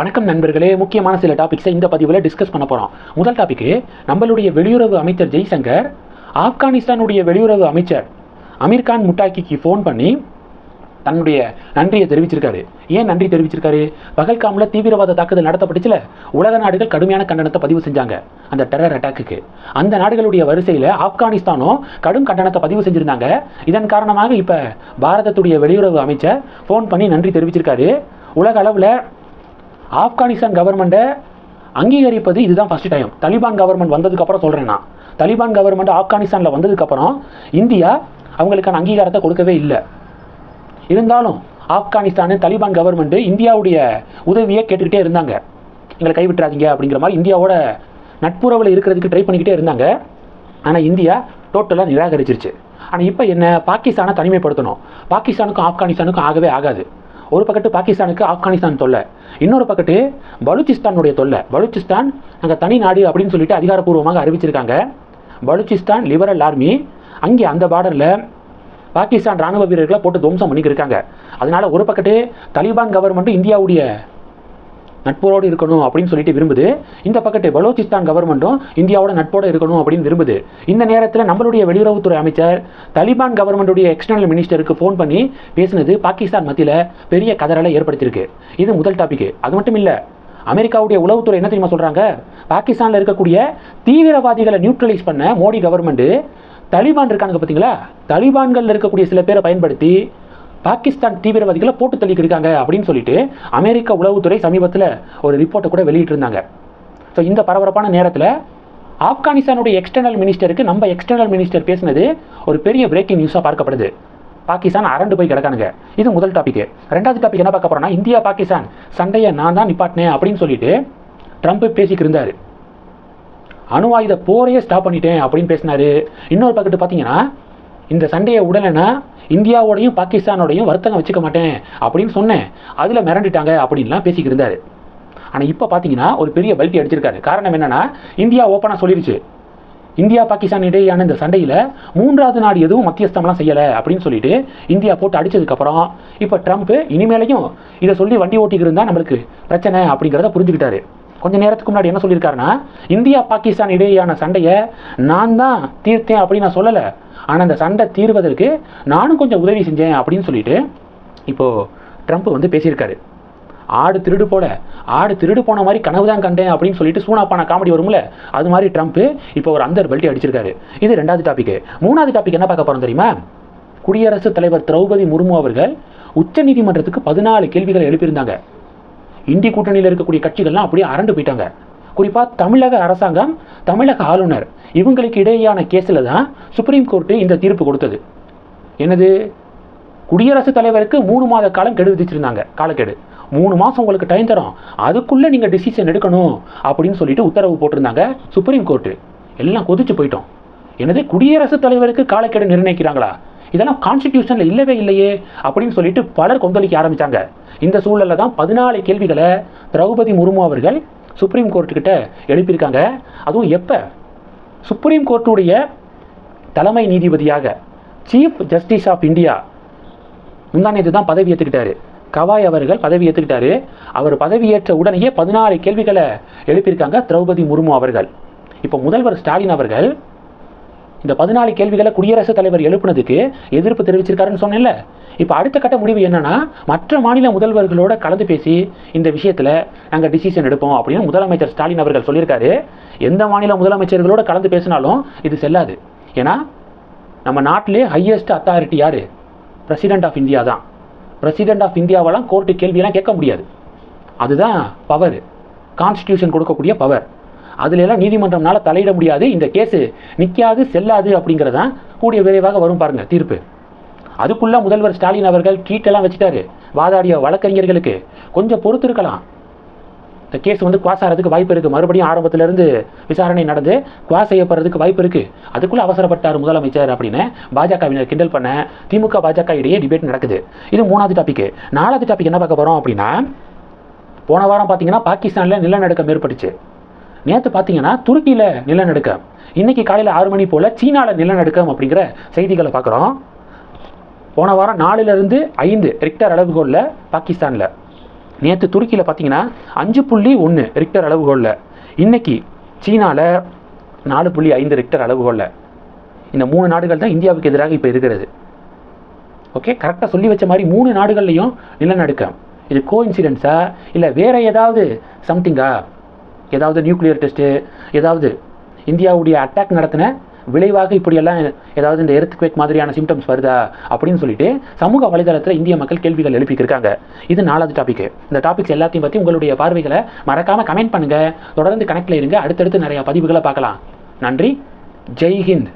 வணக்கம் நண்பர்களே. முக்கியமான சில டாபிக்ஸை இந்த பதிவில் டிஸ்கஸ் பண்ண போகிறோம் முதல் டாபிக்கு நம்மளுடைய வெளியுறவு அமைச்சர் ஜெய்சங்கர் ஆப்கானிஸ்தானுடைய வெளியுறவு அமைச்சர் அமீர்கான் முட்டாக்கிக்கு ஃபோன் பண்ணி தன்னுடைய நன்றியை தெரிவிச்சிருக்காரு. ஏன் நன்றி தெரிவிச்சிருக்காரு? பகல்காமில் தீவிரவாத தாக்குதல் நடத்தப்பட்டுச்சுல. உலக நாடுகள் கடுமையான கண்டனத்தை பதிவு செஞ்சாங்க. அந்த டெரர் அட்டாக்குக்கு அந்த நாடுகளுடைய வரிசையில் ஆப்கானிஸ்தானும் கடும் கண்டனத்தை பதிவு செஞ்சுருந்தாங்க. இதன் காரணமாக இப்போ பாரதத்துடைய வெளியுறவு அமைச்சர் ஃபோன் பண்ணி நன்றி தெரிவிச்சிருக்காரு. உலக அளவில் ஆப்கானிஸ்தான் கவர்மெண்ட்டை அங்கீகரிப்பது இதுதான் ஃபஸ்ட் டைம் தலிபான் கவர்மெண்ட் வந்ததுக்கப்புறம் சொல்கிறேன் நான். தலிபான் கவர்மெண்ட் ஆப்கானிஸ்தானில் வந்ததுக்கப்புறம் இந்தியா அவங்களுக்கான அங்கீகாரத்தை கொடுக்கவே இல்லை. இருந்தாலும் ஆப்கானிஸ்தானு தலிபான் கவர்மெண்ட்டு இந்தியாவுடைய உதவியை கேட்டுக்கிட்டே இருந்தாங்க. எங்களை கைவிட்டுறாதீங்க அப்படிங்கிற மாதிரி இந்தியாவோட நட்புறவில் இருக்கிறதுக்கு ட்ரை பண்ணிக்கிட்டே இருந்தாங்க. ஆனால் இந்தியா டோட்டலாக நிராகரிச்சிருச்சு. ஆனால் இப்போ என்ன? பாகிஸ்தானை தனிமைப்படுத்தணும். பாகிஸ்தானுக்கும் ஆப்கானிஸ்தானுக்கும் ஆகவே ஆகாது. ஒரு பக்கத்து பாகிஸ்தானுக்கு ஆப்கானிஸ்தான் தொல்லை. இன்னொரு பக்கத்து பலூச்சிஸ்தானுடைய தொல்லை. பலூச்சிஸ்தான் நாங்கள் தனி நாடு அப்படின்னு சொல்லிட்டு அதிகாரப்பூர்வமாக அறிவிச்சிருக்காங்க. பலூச்சிஸ்தான் லிபரல் ஆர்மி அங்கே அந்த பார்டரில் பாகிஸ்தான் ராணுவ வீரர்களை போட்டு துவம்சம் பண்ணிக்கிருக்காங்க அதனால் ஒரு பக்கத்து தலிபான் கவர்மெண்ட்டும் இந்தியாவுடைய நட்போடு இருக்கணும் அப்படின்னு சொல்லிட்டு விரும்புது. இந்த பக்கத்து பலோச்சிஸ்தான் கவர்மெண்ட்டும் இந்தியாவோட நட்போடு இருக்கணும் அப்படின்னு விரும்புது. இந்த நேரத்தில் நம்மளுடைய வெளியுறவுத்துறை அமைச்சர் தலிபான் கவர்மெண்ட்டுடைய எக்ஸ்டர்னல் மினிஸ்டருக்கு ஃபோன் பண்ணி பேசினது பாகிஸ்தான் மத்தியில் பெரிய கதறலை ஏற்படுத்தியிருக்கு. இது முதல் டாபிக் அது மட்டும் இல்லை அமெரிக்காவுடைய உளவுத்துறை என்ன தெரியுமா சொல்கிறாங்க பாகிஸ்தானில் இருக்கக்கூடிய தீவிரவாதிகளை நியூட்ரலைஸ் பண்ண மோடி கவர்மெண்ட்டு தலிபான் இருக்காங்க பார்த்தீங்களா தலிபான்களில் இருக்கக்கூடிய சில பேரை பயன்படுத்தி பாகிஸ்தான் தீவிரவாதிகளை போட்டு தள்ளிக்கிருக்காங்க அப்படின்னு சொல்லிட்டு அமெரிக்க உளவுத்துறை சமீபத்தில் ஒரு ரிப்போர்ட்டை கூட வெளியிட்டிருந்தாங்க. ஸோ இந்த பரபரப்பான நேரத்தில் ஆப்கானிஸ்தானுடைய எக்ஸ்டர்னல் மினிஸ்டருக்கு நம்ம எக்ஸ்டர்னல் மினிஸ்டர் பேசினது ஒரு பெரிய பிரேக்கிங் நியூஸாக பார்க்கப்படுது. பாகிஸ்தான் அரண்டு போய் கிடக்கானுங்க. இது முதல் டாபிக் ரெண்டாவது டாபிக் என்ன பார்க்க போறோம்னா இந்தியா பாகிஸ்தான் சண்டையை நான் தான் நிப்பாட்டினேன் அப்படின்னு சொல்லிட்டு ட்ரம்ப் பேசிக்கிட்டு அணு ஆயுத போரையே ஸ்டாப் பண்ணிட்டேன் அப்படின்னு பேசினாரு. இன்னொரு பக்கத்து பார்த்தீங்கன்னா இந்த சண்டையை உடலைன்னா இந்தியாவோடையும் பாகிஸ்தானோடையும் வர்த்தகம் வச்சுக்க மாட்டேன் அப்படின்னு சொன்னேன். அதில் மிரண்டுட்டாங்க அப்படின்லாம் பேசிக்கிட்டு இருந்தார். ஆனால் இப்போ பார்த்தீங்கன்னா ஒரு பெரிய பல்ட்டி அடிச்சிருக்காரு. காரணம் என்னன்னா இந்தியா ஓப்பனாக சொல்லிருச்சு. இந்தியா பாகிஸ்தான் இடையேயான இந்த சண்டையில் மூன்றாவது நாடு எதுவும் மத்தியஸ்தம்லாம் செய்யலை அப்படின்னு சொல்லிட்டு இந்தியா போட்டு அடிச்சதுக்கப்புறம் இப்போ ட்ரம்ப் இனிமேலையும் இதை சொல்லி வண்டி ஓட்டிக்கிட்டு இருந்தால் நம்மளுக்கு பிரச்சனை அப்படிங்கிறத புரிஞ்சுக்கிட்டாரு. கொஞ்ச நேரத்துக்கு முன்னாடி என்ன சொல்லியிருக்காருன்னா இந்தியா பாகிஸ்தான் இடையேயான சண்டையை நான் தான் தீர்த்தேன் அப்படின்னு நான் சொல்லலை. ஆனால் அந்த சண்டை தீர்வதற்கு நானும் கொஞ்சம் உதவி செஞ்சேன் அப்படின்னு சொல்லிட்டு இப்போது ட்ரம்ப் வந்து பேசியிருக்காரு. ஆடு திருடு போல ஆடு திருடு போன மாதிரி கனவு தான் கண்டேன் அப்படின்னு சொல்லிட்டு சூனாப்பான காமெடி வரும்ல? அது மாதிரி ட்ரம்ப் இப்போ ஒரு அந்தர் பெல்ட்டி அடிச்சிருக்காரு. இது ரெண்டாவது டாபிக் மூணாவது டாபிக் என்ன பார்க்க போகிறோம் தெரியுமா? குடியரசுத் தலைவர் திரௌபதி முர்மு அவர்கள் உச்சநீதிமன்றத்துக்கு பதினாலு கேள்விகளை எழுப்பியிருந்தாங்க. இந்தி கூட்டணியில் இருக்கக்கூடிய கட்சிகள்லாம் அப்படியே அரண்டு போயிட்டாங்க. குறிப்பாக தமிழக அரசாங்கம் தமிழக ஆளுநர் இவங்களுக்கு இடையேயான கேஸில் தான் சுப்ரீம் கோர்ட்டு இந்த தீர்ப்பு கொடுத்தது. என்னது? குடியரசுத் தலைவருக்கு மூணு மாத காலம் கெடு விதிச்சிருந்தாங்க காலக்கெடு. மூணு மாதம் உங்களுக்கு டைம் தரோம். அதுக்குள்ளே நீங்கள் டிசிஷன் எடுக்கணும் அப்படின்னு சொல்லிட்டு உத்தரவு போட்டிருந்தாங்க சுப்ரீம் கோர்ட்டு. எல்லாம் கொதிச்சு போயிட்டோம். எனது குடியரசுத் தலைவருக்கு காலக்கெடு நிர்ணயிக்கிறாங்களா? இதெல்லாம் கான்ஸ்டிடியூஷனில் இல்லவே இல்லையே அப்படின்னு சொல்லிட்டு பலர் கொந்தளிக்க ஆரம்பித்தாங்க இந்த சூழலில் தான் பதினாலு கேள்விகளை திரௌபதி முர்மு அவர்கள் சுப்ரீம் கோர்ட்டுக்கிட்ட எழுப்பியிருக்காங்க. அதுவும் எப்போ? சுப்ரீம் கோர்ட்டுடைய தலைமை நீதிபதியாக சீஃப் ஜஸ்டிஸ் ஆஃப் இந்தியா முந்தானேத்து தான் பதவி ஏற்றுக்கிட்டாரு கவாய் அவர்கள் பதவி ஏற்றுக்கிட்டாரு அவர் பதவியேற்ற உடனேயே பதினாலு கேள்விகளை எழுப்பியிருக்காங்க திரௌபதி முர்மு அவர்கள். இப்போ முதல்வர் ஸ்டாலின் அவர்கள் இந்த பதினாலு கேள்விகளை குடியரசுத் தலைவர் எழுப்புனதுக்கு எதிர்ப்பு தெரிவிச்சிருக்காருன்னு சொன்னேன்ல. இப்போ அடுத்த கட்ட முடிவு என்னன்னா மற்ற மாநில முதல்வர்களோட கலந்து பேசி இந்த விஷயத்தில் நாங்கள் டிசிஷன் எடுப்போம் அப்படின்னு முதலமைச்சர் ஸ்டாலின் அவர்கள் சொல்லியிருக்காரு. எந்த மாநில முதலமைச்சர்களோட கலந்து பேசினாலும் இது செல்லாது. ஏன்னா நம்ம நாட்டிலே ஹையஸ்ட் அத்தாரிட்டி யார்? பிரசிடென்ட் ஆஃப் இந்தியா தான். பிரசிடென்ட் ஆஃப் இந்தியாவெல்லாம் கோர்ட்டு கேள்வியெல்லாம் கேட்க முடியாது. அதுதான் பவர் கான்ஸ்டியூஷன் கொடுக்கக்கூடிய பவர் அதுல எல்லாம் நீதிமன்றம்னால தலையிட முடியாது இந்த கேஸு நிற்காது செல்லாது அப்படிங்கிறதான் கூடிய விரைவாக வரும் பாருங்க தீர்ப்பு. அதுக்குள்ள முதல்வர் ஸ்டாலின் அவர்கள் ட்ரீட்டெல்லாம் வச்சுட்டாரு வாதாடிய வழக்கறிஞர்களுக்கு. கொஞ்சம் பொறுத்து இருக்கலாம் இந்த கேஸ் வந்து குவாஸ் ஆகிறதுக்கு வாய்ப்பு இருக்குது மறுபடியும் ஆரம்பத்திலேருந்து விசாரணை நடந்து குவாஸ் செய்யப்படுறதுக்கு வாய்ப்பு இருக்குது அதுக்குள்ளே அவசரப்பட்டார் முதலமைச்சர் அப்படின்னு பாஜகவினர் கிண்டல் பண்ண திமுக பாஜக இடையே டிபேட் நடக்குது. இது மூணாவது டாபிக் நாலாவது டாபிக் என்ன பார்க்க போகிறோம் அப்படின்னா போன வாரம் பார்த்தீங்கன்னா பாகிஸ்தானில் நிலநடுக்கம் ஏற்பட்டுச்சு. நேற்று பார்த்தீங்கன்னா துருக்கியில் நிலநடுக்கம். இன்னைக்கு காலையில் ஆறு மணி போல் சீனாவில் நிலநடுக்கம் அப்படிங்கிற செய்திகளை பார்க்குறோம். போன வாரம் நாலுலேருந்து ஐந்து ரிக்டர் அளவுகோலில் பாகிஸ்தானில். நேற்று துருக்கியில் பார்த்தீங்கன்னா அஞ்சு புள்ளி ஒன்று ரிக்டர் அளவுகோலில். இன்றைக்கி சீனாவில் நாலு புள்ளி ஐந்து ரிக்டர் அளவுகோலில். இந்த மூணு நாடுகள் தான் இந்தியாவுக்கு எதிராக இப்போ இருக்கிறது. ஓகே கரெக்டாக சொல்லி வச்ச மாதிரி மூணு நாடுகள்லையும் நிலநடுக்கம். இது கோ இன்சிடென்ஸா இல்லை வேற ஏதாவது சம்திங்கா ஏதாவது நியூக்ளியர் டெஸ்ட்டு ஏதாவது இந்தியாவுடைய அட்டாக் நடத்தின விளைவாக இப்படியெல்லாம் ஏதாவது இந்த எர்த்குவேக் மாதிரியான சிம்டம்ஸ் வருதா அப்படின்னு சொல்லிட்டு சமூக வலைதளத்தில் இந்திய மக்கள் கேள்விகள் எழுப்பிக்கிருக்காங்க. இது நாலாவது டாபிக் இந்த டாபிக்ஸ் எல்லாத்தையும் பற்றி உங்களுடைய பார்வைகளை மறக்காமல் கமெண்ட் பண்ணுங்கள் தொடர்ந்து கனெக்டில் இருங்க. அடுத்தடுத்து நிறையா பதிவுகளை பார்க்கலாம். நன்றி. ஜெய் ஹிந்த்.